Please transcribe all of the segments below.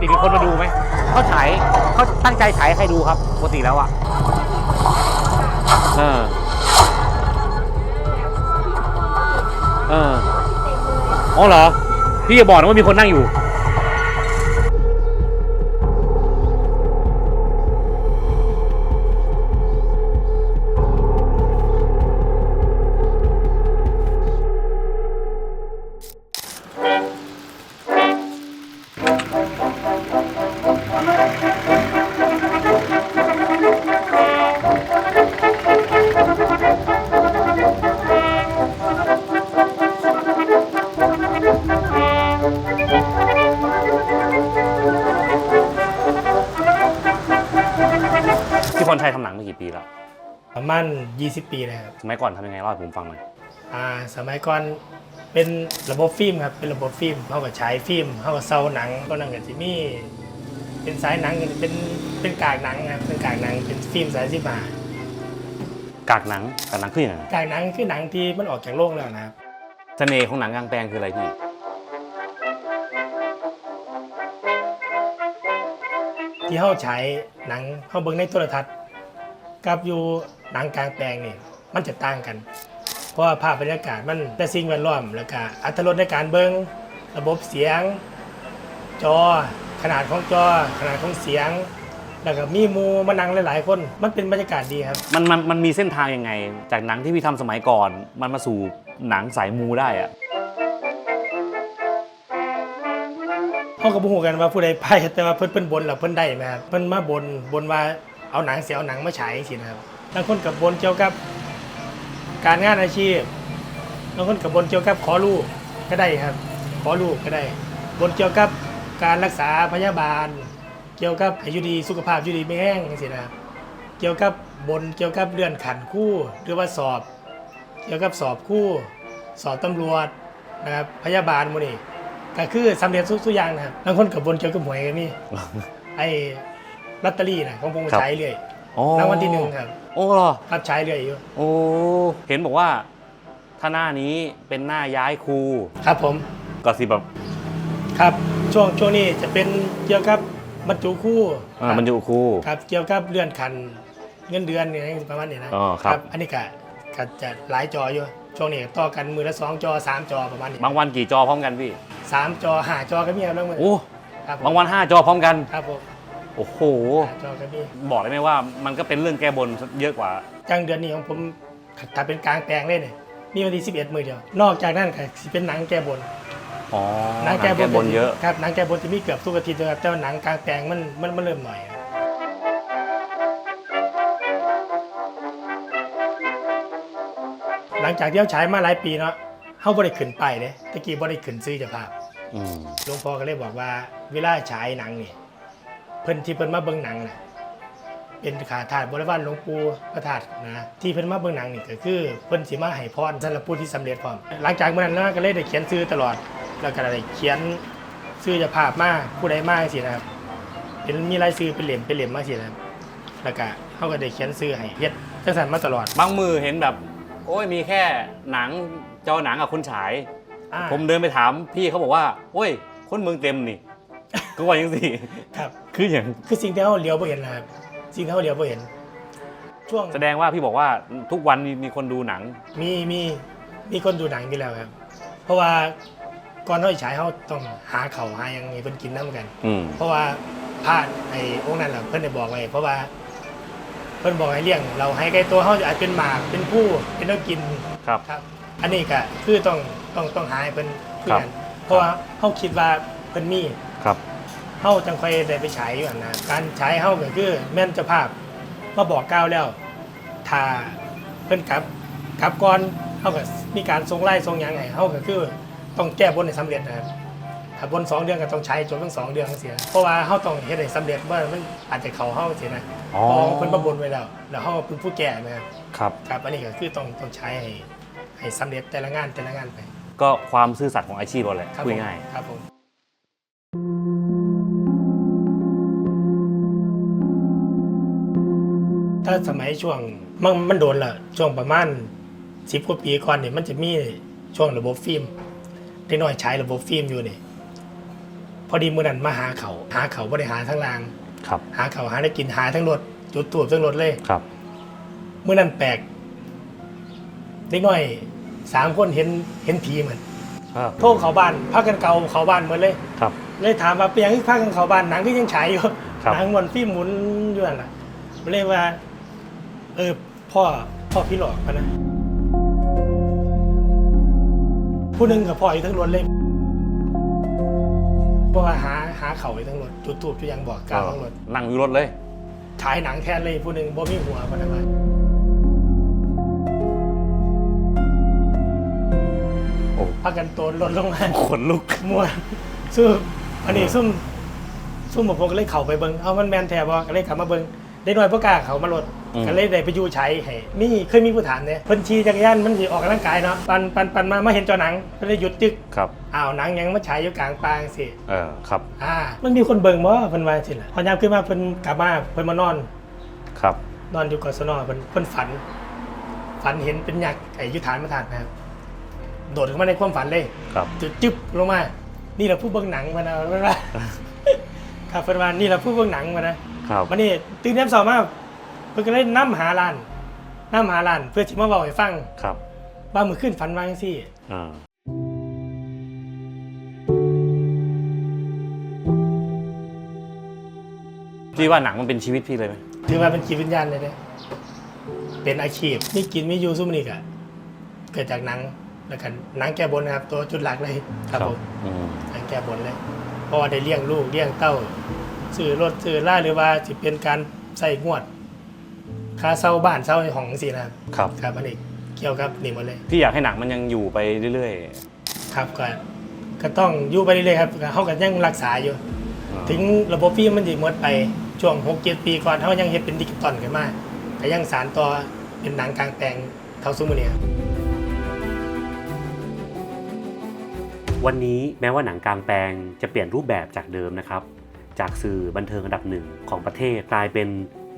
ติมีคนมาดูไหมเขาฉายเขาตั้งใจฉายให้ใครดูครับปกติแล้วอะเออเอออ๋อเหรอพี่อย่าบอกนะว่ามีคนนั่งอยู่ ประมาณ 20 ปีเลยครับ สมัยก่อนทำยังไงเล่าให้ผมฟังหน่อยอ่าสมัยก่อนเป็นระบบฟิล์มครับเป็นระบบฟิล์มเขาก็ฉายฟิล์มเขาก็เซาหนังก็นั่งกับจิมี่เป็นสายหนังเป็นเป็นกากหนังครับเป็นกากหนังเป็นฟิล์มสายสิบหากากหนังกากหนังคืออย่างไรกากหนังคือหนังที่มันออกจากโลกแล้วนะครับเสน่ห์ของหนังกลางแปลงคืออะไรพี่ที่เขาฉายหนังเขาเบิ่งในโทรทัศน์ กับอยู่หนังกลางแปลงนี่มันจะต่างกัน เพราะว่าภาพบรรยากาศมันแต่สิ่งแวดล้อมแล้วก็อัตรสในการเบิ่งระบบเสียง จอ ขนาดของจอ ขนาดของเสียง แล้วก็มีหมูมานั่งหลายๆ คน มันเป็นบรรยากาศดีครับ มันมันมันมีเส้นทางยังไง จากหนังที่พี่ทำสมัยก่อน มันมาสู่หนังสายมูได้อะเขาก็บ่ฮู้กันว่าผู้ใดไปแต่ว่าเพิ่นเพิ่นบนแล้วเพิ่นได้นะครับเพิ่นมาบนบนว่า เอาหนังเสียเอาหนังมาฉายจังซี่นะครับบางคนกับบนเกี่ยวกับ การงานอาชีพบางคนกับบนเกี่ยวกับขอลูกก็ได้ครับ ขอลูกก็ได้ บนเกี่ยวกับการรักษาพยาบาล เกี่ยวกับให้อยู่ดีสุขภาพอยู่ดีไม่แห้งจังซี่นะครับเกี่ยวกับบนเกี่ยวกับเลื่อนขันคู่หรือว่าสอบ เกี่ยวกับสอบคู่ สอบตำรวจนะครับพยาบาลหมื้นี้ก็คือสำเร็จทุกทุกอย่างนะครับบางคนกับบนเกี่ยวกับหวยก็มีไอ้ ลอตเตอรี่นะของผมก็ใช้เรื่อยอ๋อรางวัลที่หนึ่งครับโอ้เหรอรับใช้เรื่อยอยู่โอ้เห็นบอกว่าถ้าหน้านี้เป็นหน้าย้ายครูครับผมก็สิแบบครับช่วงช่วงนี้จะเป็นเกี่ยวกับบรรจุคู่อ่ามันอยู่ครูครับเกี่ยวกับเลื่อนขันเงินเดือนเนี่ยประมาณนี้นะอ๋อครับอันนี้ก็ก็จะหลายจออยู่ช่วงนี้ต่อกันมือละสองจอสามจอประมาณนี้บางวันกี่จอพร้อมกันพี่สามจอห้าจอก็มีครับบางมือโอ้ครับผมบางวันห้าจอพร้อมกันครับผม โอ้โหห้าจอก็มีบอกได้ไหมว่ามันก็เป็นเรื่องแก้บนเยอะกว่าจังเดือนนี้ของผมถ้าเป็นกลางแปลงเลยเนี่ยมีวันที่11 มือเดียว นอกจากนั้นก็สิเป็นหนังแก้บนอ๋อหนังแก้บนบนเยอะครับหนังแก้บนจะมีเกือบทุกอาทิตย์เลยครับแต่ว่าหนังกลางแปลงมันมันมันเริ่มหน่อยครับหลังจากที่เขาฉายมาหลายปีเนาะเขาบ่ได้ขึ้นไปเลยตะกี้บ่ได้ขึ้นซื้อเจ้าภาพอืมหลวงพ่อก็เลยบอกว่าเวลาฉายหนังนี่เพิ่นที่เพิ่นมาเบิ่งหนังน่ะเป็นขาถาดบริวารหลวงปู่พระธาตุนะที่เพิ่นมาเบิ่งหนังนี่ก็คือเพิ่นสิมาให้พรสำหรับผู้ที่สำเร็จพร้อมหลังจากเมื่อนั้นนะก็เลยได้เขียนชื่อตลอด แล้วก็ได้เขียนชื่อเจะภาพมาผู้ใดมาจังซี่นะครับเป็นมีรายชื่อเป็นเหลี่ยมเป็นเหลี่ยมมาจังซี่นะครับแล้วก็เขาก็ได้เขียนชื่อให้เฮ็ดจังซั่นมาตลอดบางมือเห็นแบบ โอ้ยมีแค่หนังจอหนังกับคนฉายอ่าผมเดินไปถามพี่เขาบอกว่า โอ้ย คนเมืองเต็มนี่ก็ว่าอย่างสิครับ คืออย่างคือสิ่งที่เขาเลี้ยวบ่เห็นนะครับสิ่งที่เขาเลี้ยวบ่เห็น ช่วงแสดงว่าพี่บอกว่าทุกวันมีมีคนดูหนัง มีมีมีคนดูหนังอยู่แล้วครับ เพราะว่าก่อนเขาจะฉายเขาต้องหาเขาวหาอย่างนี้เพิ่นกินน้ำกัน อืม เพราะว่าพลาดไอ้องค์นั้นแหละเพิ่นได้บอกไว้เพราะว่า เพิ่นบอกให้เลี้ยง เราให้ไก่ตัวเขาอาจเป็นหมากเป็นผู้เป็นนักกินครับ ครับ อันนี้ก็คือต้องต้องต้องหาให้เพิ่นคือครับกันเพราะว่าเขาคิดว่าเพิ่นมี ครับ เฮาจังค่อยได้ไปฉายอยู่อันนะการฉายเฮาก็คือแม่นเจ้าภาพมาบอกกล่าวแล้วถ้าเพิ่นกลับกลับก่อนเฮาก็มีการส่งไล่ส่งหยังให้เฮาก็คือต้องแก้บนให้สำเร็จนะครับถ้าบนสองเดือนก็ต้องใช้จบทั้งสองเดือนจังซี่นะเพราะว่าเฮาต้องเฮ็ดให้สำเร็จว่ามันอาจจะเข้าเฮาจังซี่นะอ๋อ เพราะเพิ่นมาบนไว้แล้วแล้วเฮาเป็นผู้แก้นะครับ ครับ ครับอันนี้ก็คือต้องต้องใช้ให้ให้สำเร็จแต่ละงานแต่ละงานไปก็ความซื่อสัตย์ของอาชีพเราแหละครับพูดผมง่ายครับผม ถ้าสมัยช่วงมันมันโดนละช่วงประมาณสิบกว่าปีก่อนเนี่ยมันจะมีช่วงระบบฟิล์มเด็กน้อยใช้ระบบฟิล์มอยู่นี่พอดีมือนั้นมาหาเขาหาเขาบริหารทั้งราง ครับ หาเขาหาได้กินหาทั้งรถจุดตูบทั้งรถเลยครับมือนั้นแปลกเล็กน้อยสามคนเห็นเห็นผีเหมือนครับโทษเขาบ้านพักกันเก่าเขาบ้านเหมือนเลยครับ เลยถามว่าเปียงที่พักกันเขาบ้านหนังก็ยังฉายอยู่ครับหนังวันฟิล์มหมุนอยู่นั่นแหละเลยว่า เออพ่อพ่อพี่หลอกปะนะ ผู้หนึ่งกับพ่ออยู่ทั้งรถเลยเพราะว่าหาหาเขาอยู่ทั้งรถจุดตูบจุดยังบอกกล่าวทั้งรถนั่งอยู่รถเลย ฉายหนังแทนเลยผู้หนึ่งบ่มีหัวปะนะว่าโอ้ พักกันโตนลดลงมาขนลุกมัวซึ่งอันนี้ซุ่มซุ่มหมผมก็เลยเข้าไปเบิงเอามันแมนแทบก็เลยกลับมาเบิงได้หน่อยประกล้าเขามาลดอืม ก็เลยได้ไปอยู่ใช้ให้นี่เคยมีผู้ถามเนี่ยเพิ่นขี่จักรยานมันสิออกกำลังกายเนาะปันปันปันมามาเห็นจอหนังก็เลยหยุดจึกครับอ้าวหนังยังมาฉายอยู่กลางปางสิเออครับอ่ามันมีคนเบิ่งบ่เพิ่นว่าสิล่ะพอยามขึ้นมาเพิ่นกลับมาเพิ่นมานอนครับ นอนอยู่กศนเพิ่นเพิ่นฝัน ฝันเห็นเป็นยักษ์ไอ้ยุทธานมาทานนะครับโดดเข้ามาในความฝันเลยครับจุดจึ๊บลงมา นี่เราผู้เบิ่งหนังมานะเพิ่นว่าครับเพิ่นว่านี่เราผู้เบิ่งหนังมานะครับวันนี้ตื่นเต้นสอบมาก เพิ่นก็เลยนํหาร้านนํหาร้านเพื่อสิมาเว้าให้ฟังครับว่ามื้อคืนฝันว่าจังซี่อ่าพี่ว่าหนังมันเป็นชีวิตพี่เลยไหมถือว่าเป็นจิตวิญญาณเลยเด้เป็นอาชีพมีกินมีอยู่ซุมื้อนี้ก็เกิดจากหนังแล้วกันหนังแก้บนนะครับ ตัวจุดหลักเลยครับผมอืมหนังแก้บนเลยเพราะว่าได้เลี้ยงลูกเลี้ยงเต้าซื้อรถซื้อล่าหรือว่าสิเป็นการใส่งวด ค่าเช่าบ้านเช่าของสินะครับครับ ครับอันนี้เกี่ยวกับนี่หมดเลยพี่อยากให้หนังมันยังอยู่ไปเรื่อยครับก็ก็ต้องอยู่ไปเรื่อยๆครับเขาก็ยังรักษาอยู่ๆอ่าถึงระบบฟิล์มมันจะหมดไปช่วง6กเจ็ดปีก่อนเขายังเห็นเป็นดิจิตอลกันมาก็ยังสารต่อเป็นหนังกลางแปลงเท่าซุมือเนี่ยครับ วันนี้แม้ว่าหนังกลางแปลงจะเปลี่ยนรูปแบบจากเดิมนะครับ จากสื่อบันเทิงอันดับหนึ่งของประเทศกลายเป็น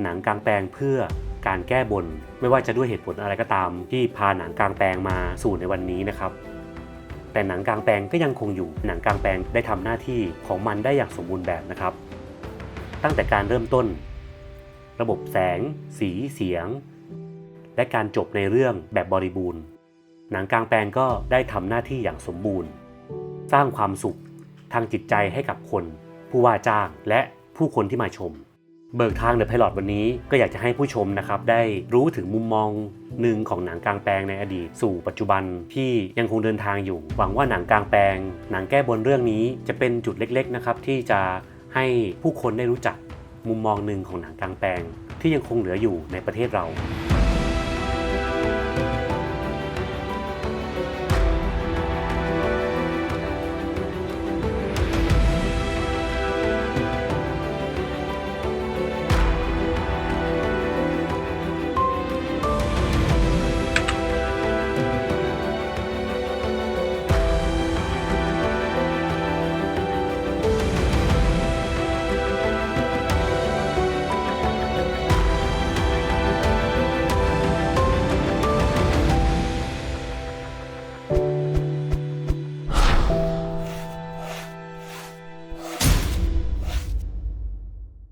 หนังกลางแปลงเพื่อ การแก้บน ไม่ว่าจะด้วยเหตุผลอะไรก็ตาม ที่พาหนังกลางแปลงมาสู่ในวันนี้นะครับ แต่หนังกลางแปลงก็ยังคงอยู่หนังกลางแปลงได้ทำหน้าที่ของมันได้อย่างสมบูรณ์แบบนะครับ ตั้งแต่การเริ่มต้น ระบบแสง สีเสียง และการจบในเรื่องแบบบริบูรณ์ หนังกลางแปลงก็ได้ทำหน้าที่อย่างสมบูรณ์ สร้างความสุขทางจิตใจให้กับคน ผู้ว่าจ้างและผู้คนที่มาชม เบิกทางเดอะไพลอตวันนี้ก็อยากจะให้ผู้ชมนะครับได้รู้ถึงมุมมองหนึ่งของหนังกลางแปลงในอดีตสู่ปัจจุบันที่ยังคงเดินทางอยู่ หวังว่าหนังกลางแปลง หนังแก้บนเรื่องนี้จะเป็นจุดเล็กๆนะครับที่จะให้ผู้คนได้รู้จักมุมมองหนึ่งของหนังกลางแปลง ที่ยังคงเหลืออยู่ในประเทศเรา